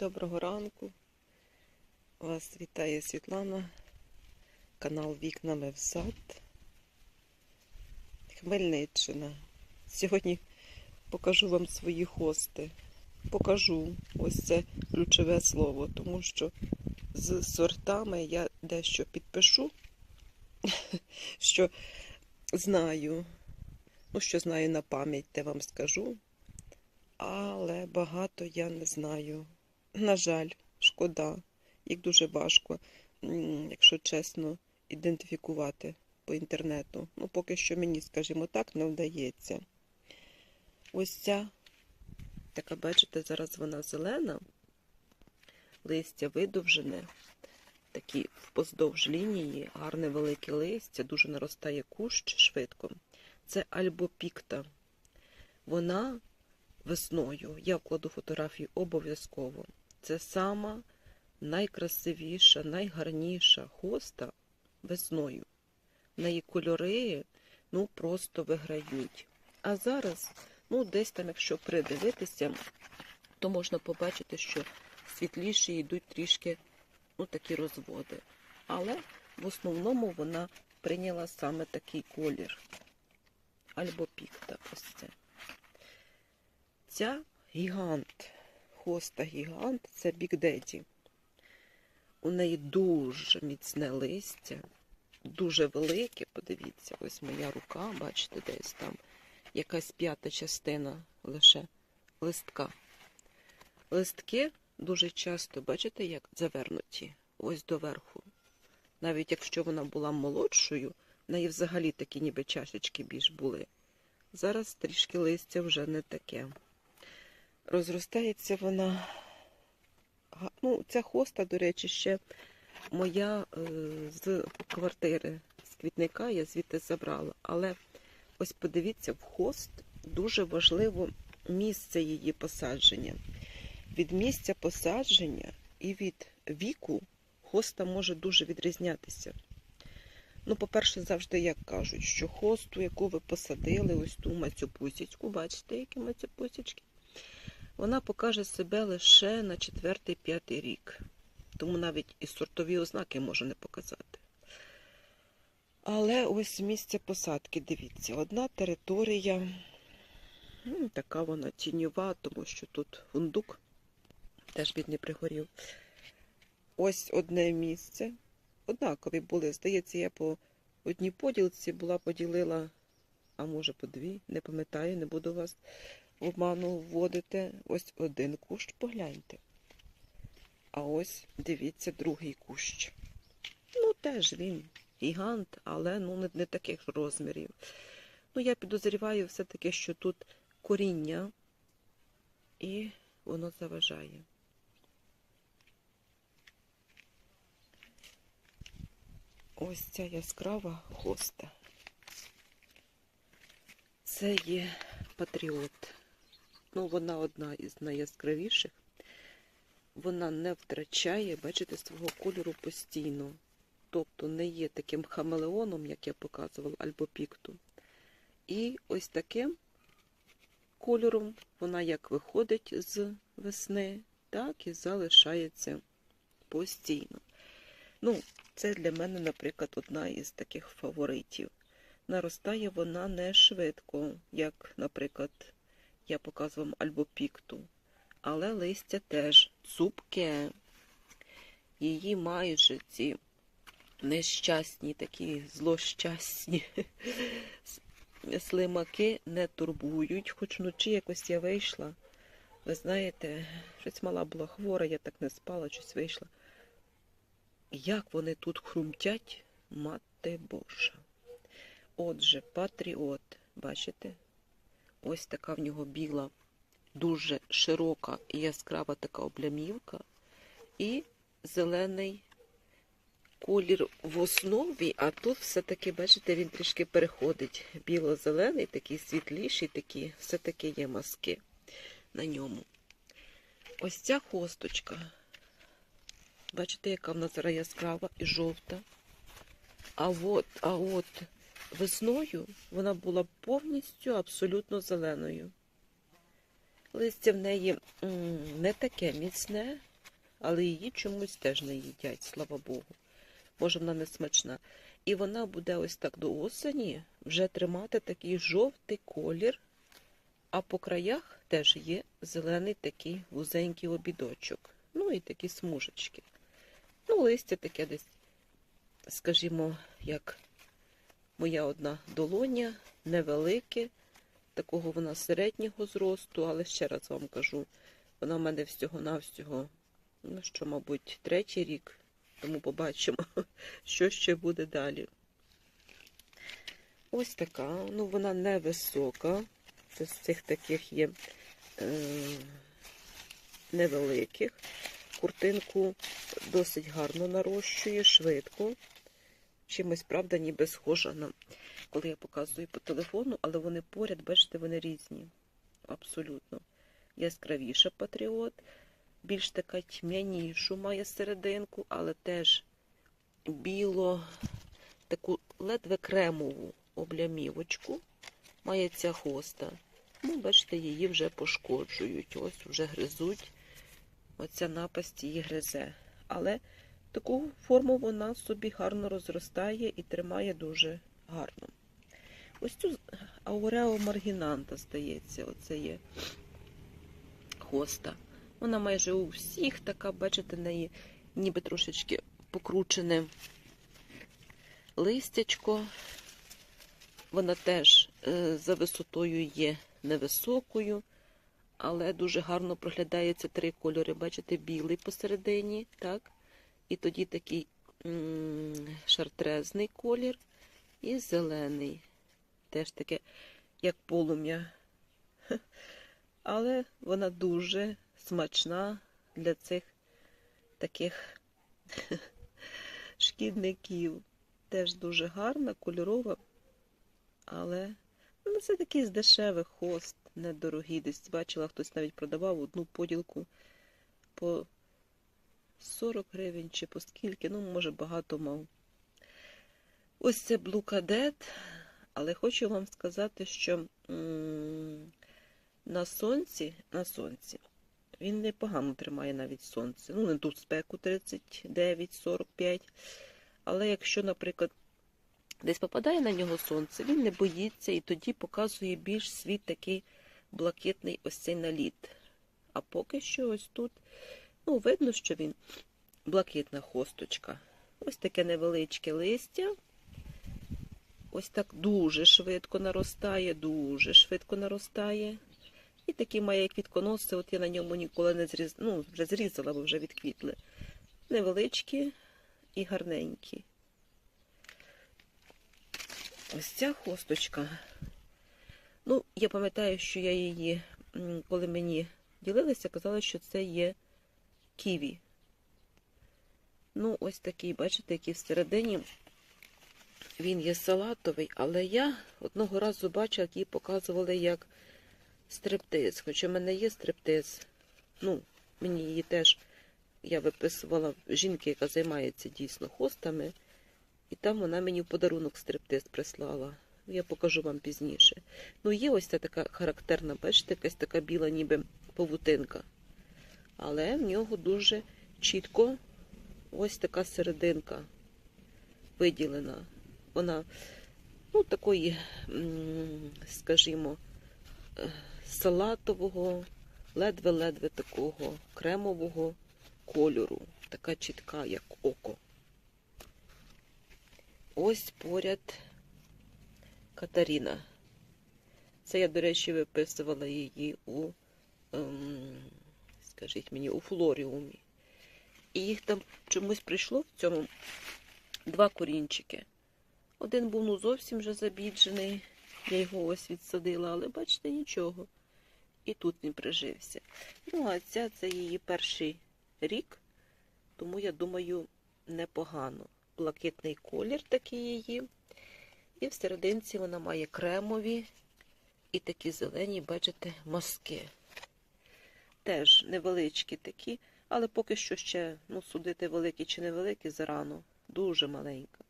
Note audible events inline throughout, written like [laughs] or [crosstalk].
Доброго ранку. Вас вітає Світлана, канал Вікнами в сад. Хмельниччина. Сьогодні покажу вам свої хости. Покажу ось це ключове слово, тому що з сортами я дещо підпишу, [laughs] що знаю. Ну, що знаю на пам'ять, те вам скажу. Але багато я не знаю. На жаль, шкода. Їх дуже важко, якщо чесно, ідентифікувати по інтернету. Ну, поки що мені, скажімо так, не вдається. Ось ця, така, бачите, зараз вона зелена, листя видовжене, такі впоздовж лінії, гарне велике листя, дуже наростає кущ швидко. Це альбопікта. Вона весною. Я вкладу фотографію обов'язково. Це сама найкрасивіша, найгарніша хоста весною. В неї кольори ну, просто виграють. А зараз, ну, десь там, якщо придивитися, то можна побачити, що світліші йдуть трішки ну, такі розводи. Але в основному вона прийняла саме такий колір. Альбо пікта. Ось це. Ця гігант, хоста гігант це Daddy. У неї дуже міцне листя, дуже велике, подивіться, ось моя рука, бачите, десь там якась п'ята частина лише листка. Листки дуже часто, бачите, як завернуті ось доверху. Навіть якщо вона була молодшою, в неї взагалі такі ніби чашечки більш були. Зараз трішки листя вже не таке. Розростається вона. Ну, ця хоста, до речі, ще моя е, з квартири, з квітника, я звідти забрала. Але ось подивіться, в хост дуже важливо місце її посадження. Від місця посадження і від віку хоста може дуже відрізнятися. Ну, по-перше, завжди як кажуть, що хосту, яку ви посадили, ось ту мацюпусічку, бачите, які мацюпусічки, вона покаже себе лише на четвертий-п'ятий рік. Тому навіть і сортові ознаки може не показати. Але ось місце посадки, дивіться, одна територія, ну, така вона тіньова, тому що тут фундук теж від не пригорів. Ось одне місце. Однакові були. Здається, я по одній поділці була поділила, а може по дві, не пам'ятаю, не буду вас обману вводити. Ось один кущ, погляньте. А ось дивіться другий кущ. Ну, теж він гігант, але ну, не, не таких розмірів. Ну, я підозріваю все-таки, що тут коріння, і воно заважає. Ось ця яскрава хоста. Це є патріот. Ну, вона одна із найяскравіших. Вона не втрачає, бачите, свого кольору постійно. Тобто не є таким хамелеоном, як я показувала, або пікту. І ось таким кольором вона як виходить з весни, так і залишається постійно. Ну, це для мене, наприклад, одна із таких фаворитів. Наростає вона не швидко, як, наприклад, я показувала альбо пікту. Але листя теж цупке. Її майже ці нещасні, такі злощасні [laughs] слимаки не турбують. Хоч вночі якось я вийшла. Ви знаєте, щось мала була хвора, я так не спала, щось вийшла. Як вони тут хрумтять, мати Божа. Отже, патріот, бачите? Ось така в нього біла, дуже широка і яскрава така облямівка. І зелений колір в основі, а тут все-таки, бачите, він трішки переходить. Біло-зелений, такий світліший, такі, все-таки є маски на ньому. Ось ця хосточка. Бачите, яка в нас яскрава і жовта. А от, а от весною вона була повністю абсолютно зеленою. Листя в неї не таке міцне, але її чомусь теж не їдять, слава Богу. Може, вона не смачна. І вона буде ось так до осені вже тримати такий жовтий колір, а по краях теж є зелений такий вузенький обідочок. Ну і такі смужечки. Ну, листя таке десь, скажімо, як моя одна долоня, невелике, такого вона середнього зросту, але ще раз вам кажу, вона в мене всього-навсього, ну що, мабуть, третій рік, тому побачимо, [laughs] що ще буде далі. Ось така, ну вона невисока. Це з цих таких є е, невеликих. Куртинку досить гарно нарощує, швидко. Чимось, правда, ніби схожа на коли я показую по телефону, але вони поряд, бачите, вони різні. Абсолютно. Яскравіша патріот, більш така тьмянішу має серединку, але теж біло, таку ледве кремову облямівочку має ця хоста. Ну, бачите, її вже пошкоджують. Ось вже гризуть. Оця напасть її гризе. Але таку форму вона собі гарно розростає і тримає дуже гарно. Ось цю Аурео Маргінанта, здається, оце є хоста. Вона майже у всіх така, бачите, неї ніби трошечки покручене листячко. Вона теж е, за висотою є невисокою, але дуже гарно проглядається три кольори. Бачите, білий посередині, так? І тоді такий шартрезний колір і зелений. Теж таке, як полум'я. Але вона дуже смачна для цих таких шкідників. Теж дуже гарна, кольорова. Але ну, це такий з дешевих хост, недорогий. Десь бачила, хтось навіть продавав одну поділку по 40 гривень чи по скільки, ну, може, багато мав. Ось це блукадет, але хочу вам сказати, що м на сонці, на сонці він непогано тримає навіть сонце. Ну, не тут спеку 39-45. Але якщо, наприклад, десь попадає на нього сонце, він не боїться і тоді показує більш світ такий блакитний ось цей наліт. А поки що ось тут, ну, видно, що він блакитна хосточка. Ось таке невеличке листя. Ось так дуже швидко наростає, дуже швидко наростає. І такі має квітконоси, от я на ньому ніколи не зріз... ну, вже зрізала, бо вже відквітли. Невеличкі і гарненькі. Ось ця хосточка. Ну, я пам'ятаю, що я її, коли мені ділилися, казали, що це є ківі. Ну, ось такий, бачите, який всередині він є салатовий, але я одного разу бачила, як її показували як стриптиз. Хоча в мене є стриптиз. Ну, мені її теж я виписувала жінки, яка займається дійсно хостами, і там вона мені в подарунок стриптиз прислала. Я покажу вам пізніше. Ну, є ось ця така характерна, бачите, якась така біла, ніби павутинка. Але в нього дуже чітко ось така серединка виділена. Вона, ну, такої, скажімо, е, салатового, ледве-ледве такого кремового кольору, така чітка, як око. Ось поряд Катаріна. Це я, до речі, виписувала її у, ем, скажіть мені, у флоріумі. І їх там чомусь прийшло в цьому два корінчики. Один був ну зовсім вже забіджений, я його ось відсадила, але бачите, нічого. І тут він прижився. Ну, а ця це її перший рік, тому я думаю, непогано. Блакитний колір такий її. І в серединці вона має кремові і такі зелені, бачите, маски. Теж невеличкі такі, але поки що ще ну, судити великі чи невеликі зарано. Дуже маленька.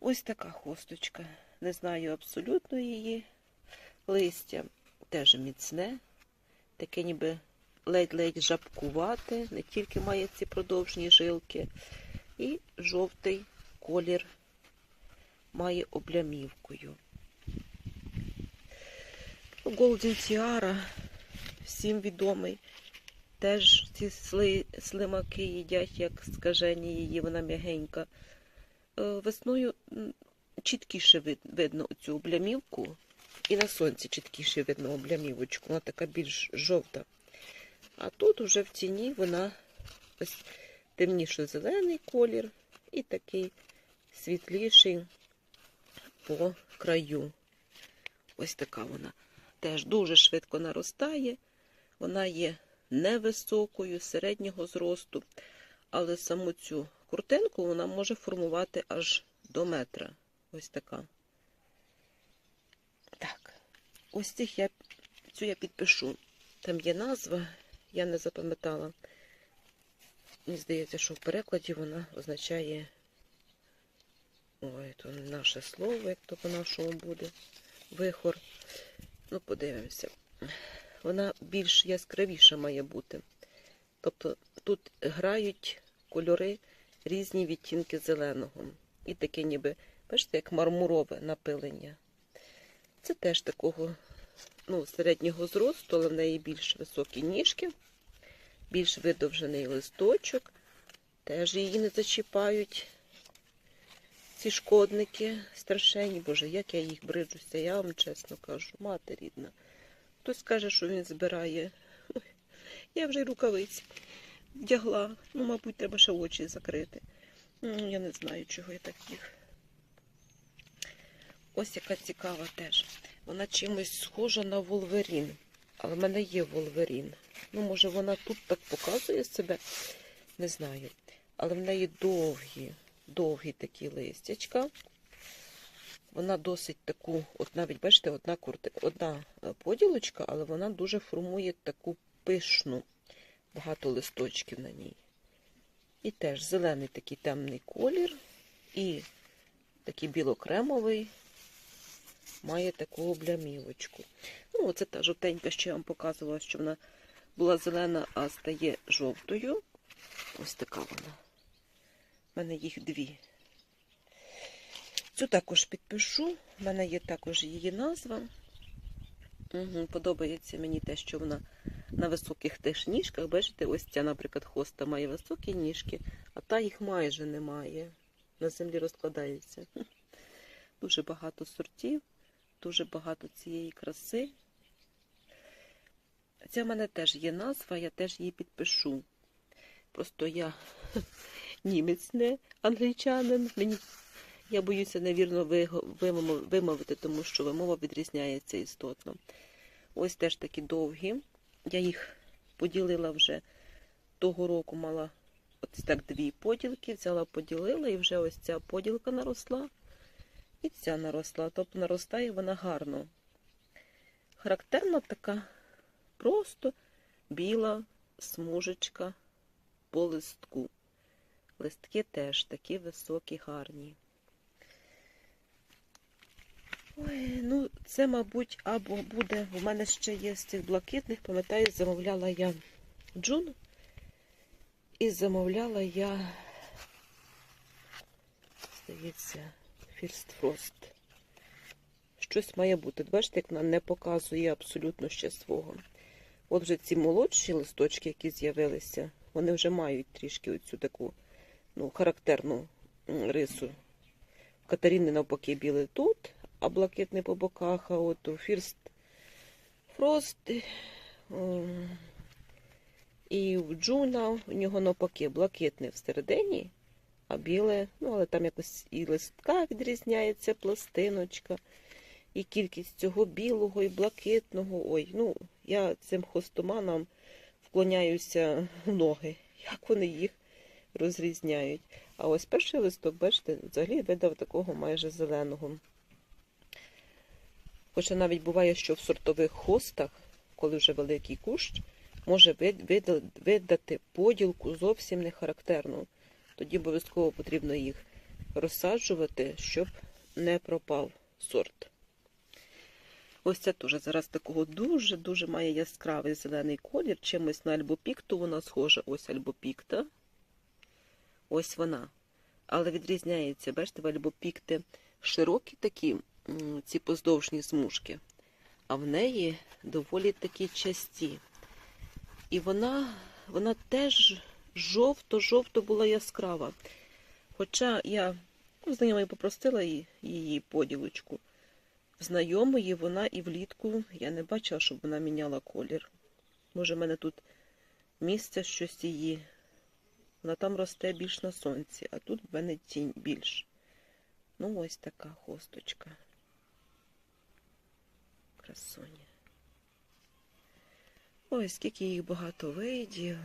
Ось така хосточка. Не знаю абсолютно її. Листя теж міцне, таке ніби ледь-ледь жабкувати, не тільки має ці продовжні жилки, і жовтий колір має облямівкою. Голден Тіара, всім відомий. Теж ці сли, слимаки їдять, як скажені її, вона м'ягенька. Е, Весною чіткіше вид- видно цю облямівку, і на сонці чіткіше видно облямівочку, вона така більш жовта. А тут уже в тіні вона ось темніше-зелений колір і такий світліший по краю. Ось така вона. Теж дуже швидко наростає. Вона є невисокою, середнього зросту, але саму цю куртинку вона може формувати аж до метра. Ось така. Так, ось цих я цю я підпишу. Там є назва, я не запам'ятала. Мені здається, що в перекладі вона означає. Ой, то наше слово, як то по-нашому буде. Вихор. Ну, подивимося. Вона більш яскравіша має бути. Тобто тут грають кольори різні відтінки зеленого. І таке ніби, бачите, як мармурове напилення. Це теж такого ну, середнього зросту, але в неї більш високі ніжки, більш видовжений листочок. Теж її не зачіпають. Ці шкодники страшенні. Боже, як я їх бриджуся, я вам чесно кажу, мати рідна. Хтось каже, що він збирає. [laughs] Я вже й рукавиці вдягла. Ну, мабуть, треба ще очі закрити. Ну, Я не знаю, чого я так їх. Ось яка цікава теж. Вона чимось схожа на Волверін. Але в мене є Волверін. Ну, може, вона тут так показує себе, не знаю. Але в неї довгі, довгі такі листячка. Вона досить таку, от навіть бачите, одна курти, одна е, поділочка, але вона дуже формує таку пишну, багато листочків на ній. І теж зелений такий темний колір, і такий білокремовий, має таку облямівочку. Ну, оце та жовтенька, що я вам показувала, що вона була зелена, а стає жовтою. Ось така вона. У мене їх дві. Цю також підпишу. У мене є також її назва. Угу, подобається мені те, що вона на високих теж ніжках. Бачите, ось ця, наприклад, хоста має високі ніжки, а та їх майже немає. На землі розкладається. [laughs] Дуже багато сортів, дуже багато цієї краси. Ця в мене теж є назва, я теж її підпишу. Просто я [laughs] німець, не англічанин. Мені я боюся невірно вимовити, тому що вимова відрізняється істотно. Ось теж такі довгі. Я їх поділила вже того року, мала ось так дві поділки, взяла, поділила, і вже ось ця поділка наросла, і ця наросла. Тобто наростає вона гарно. Характерна така просто біла смужечка по листку. Листки теж такі високі, гарні. Ой, ну це, мабуть, або буде. У мене ще є з цих блакитних, пам'ятаю, замовляла я джун. І замовляла я, здається, First Frost. Щось має бути. Бачите, як вона не показує абсолютно ще свого. От вже ці молодші листочки, які з'явилися, вони вже мають трішки оцю таку ну, характерну рису. Катаріни навпаки білий тут, а блакитний по боках, а от Фірст Фрост ем, і в Джуна у нього навпаки блакитний всередині, а біле, ну але там якось і листка відрізняється, пластиночка, і кількість цього білого і блакитного. Ой, ну я цим хостоманам вклоняюся в ноги, як вони їх розрізняють. А ось перший листок, бачите, взагалі видав такого майже зеленого. Хоча навіть буває, що в сортових хостах, коли вже великий кущ, може видати поділку зовсім не характерну. Тоді обов'язково потрібно їх розсаджувати, щоб не пропав сорт. Ось це теж зараз такого дуже-дуже має яскравий зелений колір. Чимось на альбопікту вона схожа. Ось альбопікта. Ось вона. Але відрізняється, бачите, в альбопікти широкі такі, ці поздовжні смужки, а в неї доволі такі часті. І вона, вона теж жовто-жовто була яскрава. Хоча я ну, знайомої попросила її, поділочку. В знайомої вона і влітку я не бачила, щоб вона міняла колір. Може, в мене тут місце щось її. Вона там росте більш на сонці, а тут в мене тінь більш. Ну, ось така хосточка. Красуня. Ой, скільки їх багато видів.